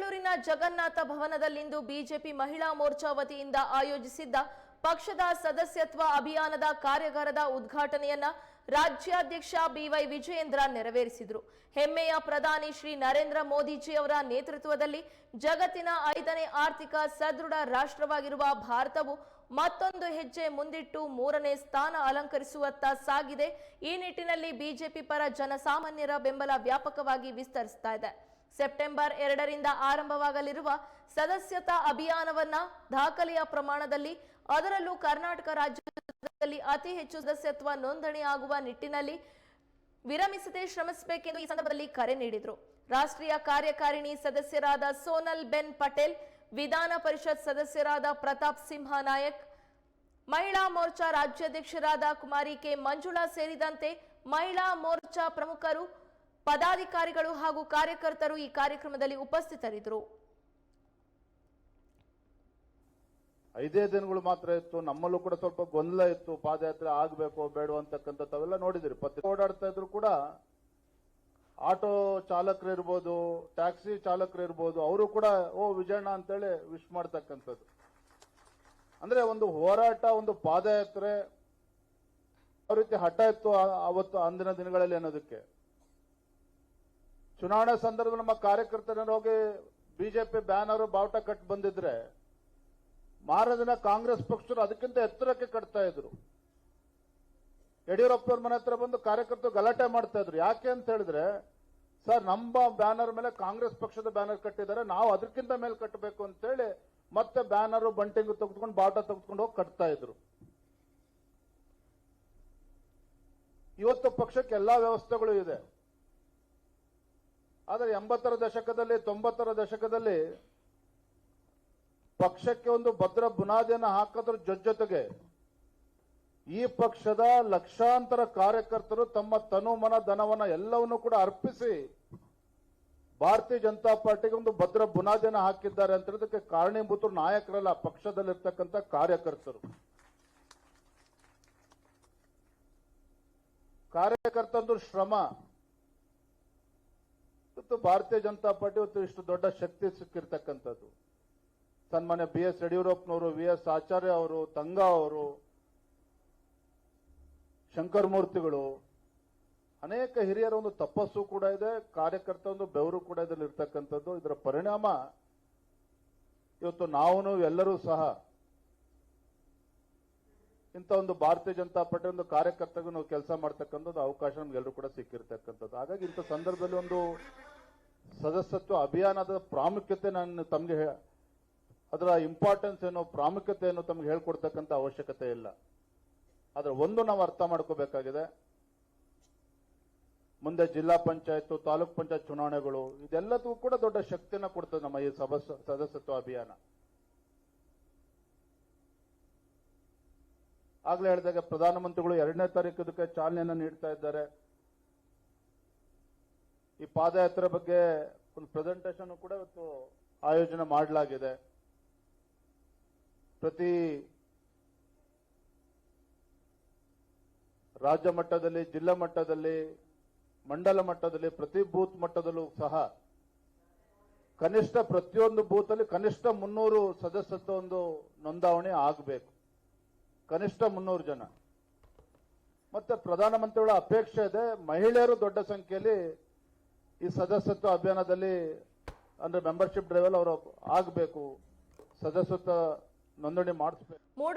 ಬೆಂಗಳೂರಿನ ಜಗನ್ನಾಥ ಭವನದಲ್ಲಿಂದು ಬಿಜೆಪಿ ಮಹಿಳಾ ಮೋರ್ಚಾ ವತಿಯಿಂದ ಆಯೋಜಿಸಿದ್ದ ಪಕ್ಷದ ಸದಸ್ಯತ್ವ ಅಭಿಯಾನದ ಕಾರ್ಯಾಗಾರದ ಉದ್ಘಾಟನೆಯನ್ನ ರಾಜ್ಯಾಧ್ಯಕ್ಷ ಬಿವೈ ವಿಜಯೇಂದ್ರ ನೆರವೇರಿಸಿದರು. ಹೆಮ್ಮೆಯ ಪ್ರಧಾನಿ ಶ್ರೀ ನರೇಂದ್ರ ಮೋದಿಜಿ ಅವರ ನೇತೃತ್ವದಲ್ಲಿ ಜಗತ್ತಿನ ಐದನೇ ಆರ್ಥಿಕ ಸದೃಢ ರಾಷ್ಟ್ರವಾಗಿರುವ ಭಾರತವು ಮತ್ತೊಂದು ಹೆಜ್ಜೆ ಮುಂದಿಟ್ಟು ಮೂರನೇ ಸ್ಥಾನ ಅಲಂಕರಿಸುವತ್ತ ಸಾಗಿದೆ. ಈ ನಿಟ್ಟಿನಲ್ಲಿ ಬಿಜೆಪಿ ಪರ ಜನಸಾಮಾನ್ಯರ ಬೆಂಬಲ ವ್ಯಾಪಕವಾಗಿ ವಿಸ್ತರಿಸ್ತಾ ಇದೆ. ಸೆಪ್ಟೆಂಬರ್ ಎರಡರಿಂದ ಆರಂಭವಾಗಲಿರುವ ಸದಸ್ಯತಾ ಅಭಿಯಾನವನ್ನ ದಾಖಲೆಯ ಪ್ರಮಾಣದಲ್ಲಿ, ಅದರಲ್ಲೂ ಕರ್ನಾಟಕ ರಾಜ್ಯದಲ್ಲಿ ಅತಿ ಹೆಚ್ಚು ಸದಸ್ಯತ್ವ ನೋಂದಣಿ ಆಗುವ ನಿಟ್ಟಿನಲ್ಲಿ ವಿರಮಿಸದೆ ಶ್ರಮಿಸಬೇಕೆಂದು ಈ ಸಂದರ್ಭದಲ್ಲಿ ಕರೆ ನೀಡಿದರು. ರಾಷ್ಟ್ರೀಯ ಕಾರ್ಯಕಾರಿಣಿ ಸದಸ್ಯರಾದ ಸೋನಲ್ ಬೆನ್ ಪಟೇಲ್, ವಿಧಾನ ಪರಿಷತ್ ಸದಸ್ಯರಾದ ಪ್ರತಾಪ್ ಸಿಂಹ ನಾಯಕ್, ಮಹಿಳಾ ಮೋರ್ಚಾ ರಾಜ್ಯಾಧ್ಯಕ್ಷರಾದ ಕುಮಾರಿ ಕೆ ಮಂಜುಳಾ ಸೇರಿದಂತೆ ಮಹಿಳಾ ಮೋರ್ಚಾ ಪ್ರಮುಖರು ಪದಾಧಿಕಾರಿಗಳು ಹಾಗೂ ಕಾರ್ಯಕರ್ತರು ಈ ಕಾರ್ಯಕ್ರಮದಲ್ಲಿ ಉಪಸ್ಥಿತರಿದ್ದರು. ಐದೇ ದಿನಗಳು ಮಾತ್ರ ಇತ್ತು. ನಮ್ಮಲ್ಲೂ ಕೂಡ ಸ್ವಲ್ಪ ಗೊಂದಲ ಇತ್ತು. ಪಾದಯಾತ್ರೆ ಆಗಬೇಕು ಬೇಡ ಅಂತಕ್ಕಂಥ ತಾವೆಲ್ಲ ನೋಡಿದಿರಿ. ಪತ್ರಿಕೆ ಓಡಾಡ್ತಾ ಇದ್ರು ಕೂಡ ಆಟೋ ಚಾಲಕರು ಇರ್ಬೋದು, ಟ್ಯಾಕ್ಸಿ ಚಾಲಕರು ಇರ್ಬೋದು, ಅವರು ಕೂಡ, ಓ, ವಿಜಯಣ್ಣ ಅಂತೇಳಿ ವಿಶ್ ಮಾಡ್ತಕ್ಕಂಥದ್ದು. ಅಂದ್ರೆ ಒಂದು ಹೋರಾಟ, ಒಂದು ಪಾದಯಾತ್ರೆ ಯಾವ ರೀತಿ ಹಠ ಇತ್ತು ಅವತ್ತು, ಅಂದಿನ ದಿನಗಳಲ್ಲಿ ಅನ್ನೋದಕ್ಕೆ. ಚುನಾವಣೆ ಸಂದರ್ಭದಲ್ಲಿ ನಮ್ಮ ಕಾರ್ಯಕರ್ತರನ್ನು ಹೋಗಿ ಬಿಜೆಪಿ ಬ್ಯಾನರ್ ಬಾವುಟ ಕಟ್ ಬಂದಿದ್ರೆ ಮಾರದಿನ ದಿನ ಕಾಂಗ್ರೆಸ್ ಪಕ್ಷರು ಅದಕ್ಕಿಂತ ಎತ್ತರಕ್ಕೆ ಕಟ್ತಾ ಇದ್ರು. ಯಡಿಯೂರಪ್ಪ ಮನೆ ಹತ್ರ ಬಂದು ಕಾರ್ಯಕರ್ತರು ಗಲಾಟೆ ಮಾಡ್ತಾ ಇದ್ರು. ಯಾಕೆ ಅಂತ ಹೇಳಿದ್ರೆ, ಸರ್, ನಮ್ಮ ಬ್ಯಾನರ್ ಮೇಲೆ ಕಾಂಗ್ರೆಸ್ ಪಕ್ಷದ ಬ್ಯಾನರ್ ಕಟ್ಟಿದ್ದಾರೆ. ನಾವು ಅದಕ್ಕಿಂತ ಮೇಲೆ ಕಟ್ಟಬೇಕು ಅಂತೇಳಿ ಮತ್ತೆ ಬ್ಯಾನರ್ ಬಂಟಿಂಗ್ ತೆಗೆದುಕೊಂಡು, ಬಾವುಟ ತೆಗೆದುಕೊಂಡು ಹೋಗಿ ಕಟ್ತಾ ಇದ್ರು. ಇವತ್ತು ಪಕ್ಷಕ್ಕೆ ಎಲ್ಲಾ ವ್ಯವಸ್ಥೆಗಳು ಇದೆ. ಆದರೆ ಎಂಬತ್ತರ ದಶಕದಲ್ಲಿ, ತೊಂಬತ್ತರ ದಶಕದಲ್ಲಿ ಪಕ್ಷಕ್ಕೆ ಒಂದು ಭದ್ರ ಬುನಾದಿಯನ್ನು ಹಾಕೋದ್ರ ಜೊತೆಗೆ ಈ ಪಕ್ಷದ ಲಕ್ಷಾಂತರ ಕಾರ್ಯಕರ್ತರು ತಮ್ಮ ತನು ಮನ, ಧನವನ್ನ ಎಲ್ಲವನ್ನೂ ಕೂಡ ಅರ್ಪಿಸಿ ಭಾರತೀಯ ಜನತಾ ಪಾರ್ಟಿಗೆ ಒಂದು ಭದ್ರ ಬುನಾದಿಯನ್ನು ಹಾಕಿದ್ದಾರೆ ಅಂತ ಹೇಳೋದಕ್ಕೆ ಕಾರಣೀಭೂತರು ನಾಯಕರಲ್ಲ, ಪಕ್ಷದಲ್ಲಿರ್ತಕ್ಕಂಥ ಕಾರ್ಯಕರ್ತರು. ಕಾರ್ಯಕರ್ತಂದು ಶ್ರಮ. ಇವತ್ತು ಭಾರತೀಯ ಜನತಾ ಪಾರ್ಟಿ ಇವತ್ತು ಇಷ್ಟು ದೊಡ್ಡ ಶಕ್ತಿ ಸಿಕ್ಕಿರ್ತಕ್ಕಂಥದ್ದು. ಸನ್ಮಾನ್ಯ ಬಿ ಎಸ್ ಯಡಿಯೂರಪ್ಪನವರು, ವಿ ಎಸ್ ಆಚಾರ್ಯ ಅವರು, ತಂಗ ಅವರು ಶಂಕರ್ ಮೂರ್ತಿಗಳು ಅನೇಕ ಹಿರಿಯರ ಒಂದು ತಪಸ್ಸು ಕೂಡ ಇದೆ, ಕಾರ್ಯಕರ್ತ ಒಂದು ಬೆವರು ಕೂಡ ಇದರಲ್ಲಿ ಇರ್ತಕ್ಕಂಥದ್ದು. ಇದರ ಪರಿಣಾಮ ಇವತ್ತು ನಾವು ಎಲ್ಲರೂ ಸಹ ಇಂಥ ಒಂದು ಭಾರತೀಯ ಜನತಾ ಪಾರ್ಟಿ ಒಂದು ಕಾರ್ಯಕರ್ತಗೂ ನಾವು ಕೆಲಸ ಮಾಡ್ತಕ್ಕಂಥದ್ದು, ಅವಕಾಶ ನಮ್ಗೆಲ್ಲರೂ ಕೂಡ ಸಿಕ್ಕಿರ್ತಕ್ಕಂಥದ್ದು. ಹಾಗಾಗಿ ಇಂಥ ಸಂದರ್ಭದಲ್ಲಿ ಒಂದು ಸದಸ್ಯತ್ವ ಅಭಿಯಾನದ ಪ್ರಾಮುಖ್ಯತೆ ನಾನು ತಮಗೆ ಅದರ ಇಂಪಾರ್ಟೆನ್ಸ್ ಏನು ಪ್ರಾಮುಖ್ಯತೆ ಏನು ತಮಗೆ ಹೇಳ್ಕೊಡ್ತಕ್ಕಂಥ ಅವಶ್ಯಕತೆ ಇಲ್ಲ. ಆದರೆ ಒಂದು ನಾವು ಅರ್ಥ ಮಾಡ್ಕೋಬೇಕಾಗಿದೆ. ಮುಂದೆ ಜಿಲ್ಲಾ ಪಂಚಾಯತ್ ತಾಲೂಕ್ ಪಂಚಾಯತ್ ಚುನಾವಣೆಗಳು, ಇದೆಲ್ಲದಕ್ಕೂ ಕೂಡ ದೊಡ್ಡ ಶಕ್ತಿಯನ್ನು ಕೊಡ್ತದೆ ನಮ್ಮ ಈ ಸದಸ್ಯ ಸದಸ್ಯತ್ವ ಅಭಿಯಾನ. ಆಗ್ಲೇ ಹೇಳಿದಾಗ ಪ್ರಧಾನಮಂತ್ರಿಗಳು ಎರಡನೇ ತಾರೀಕು ಚಾಲನೆಯನ್ನ ನೀಡ್ತಾ ಇದ್ದಾರೆ. ಈ ಪಾದಯಾತ್ರೆ ಬಗ್ಗೆ ಒಂದು ಪ್ರೆಸೆಂಟೇಷನ್ ಕೂಡ ಇವತ್ತು ಆಯೋಜನೆ ಮಾಡಲಾಗಿದೆ. ಪ್ರತಿ ರಾಜ್ಯ ಮಟ್ಟದಲ್ಲಿ, ಜಿಲ್ಲಾ ಮಟ್ಟದಲ್ಲಿ, ಮಂಡಲ ಮಟ್ಟದಲ್ಲಿ, ಪ್ರತಿ ಬೂತ್ ಮಟ್ಟದಲ್ಲೂ ಸಹ ಕನಿಷ್ಠ ಪ್ರತಿಯೊಂದು ಬೂತಲ್ಲಿ ಕನಿಷ್ಠ ಮುನ್ನೂರು ಸದಸ್ಯತ್ವ ಒಂದು ನೋಂದಾವಣೆ ಆಗಬೇಕು. ಕನಿಷ್ಠ ಮುನ್ನೂರು ಜನ. ಮತ್ತೆ ಪ್ರಧಾನಮಂತ್ರಿಗಳ ಅಪೇಕ್ಷೆ ಇದೆ, ಮಹಿಳೆಯರು ದೊಡ್ಡ ಸಂಖ್ಯೆಯಲ್ಲಿ ಈ ಸದಸ್ಯತ್ವ ಅಭಿಯಾನದಲ್ಲಿ ಅಂದ್ರೆ ಮೆಂಬರ್ಶಿಪ್ ಡ್ರೈವಲ್ ಅವರು ಆಗಬೇಕು. ಸದಸ್ಯತ್ವ ನೋಂದಣಿ ಮಾಡಿಸ್ಬೇಕು. ಮೂಡ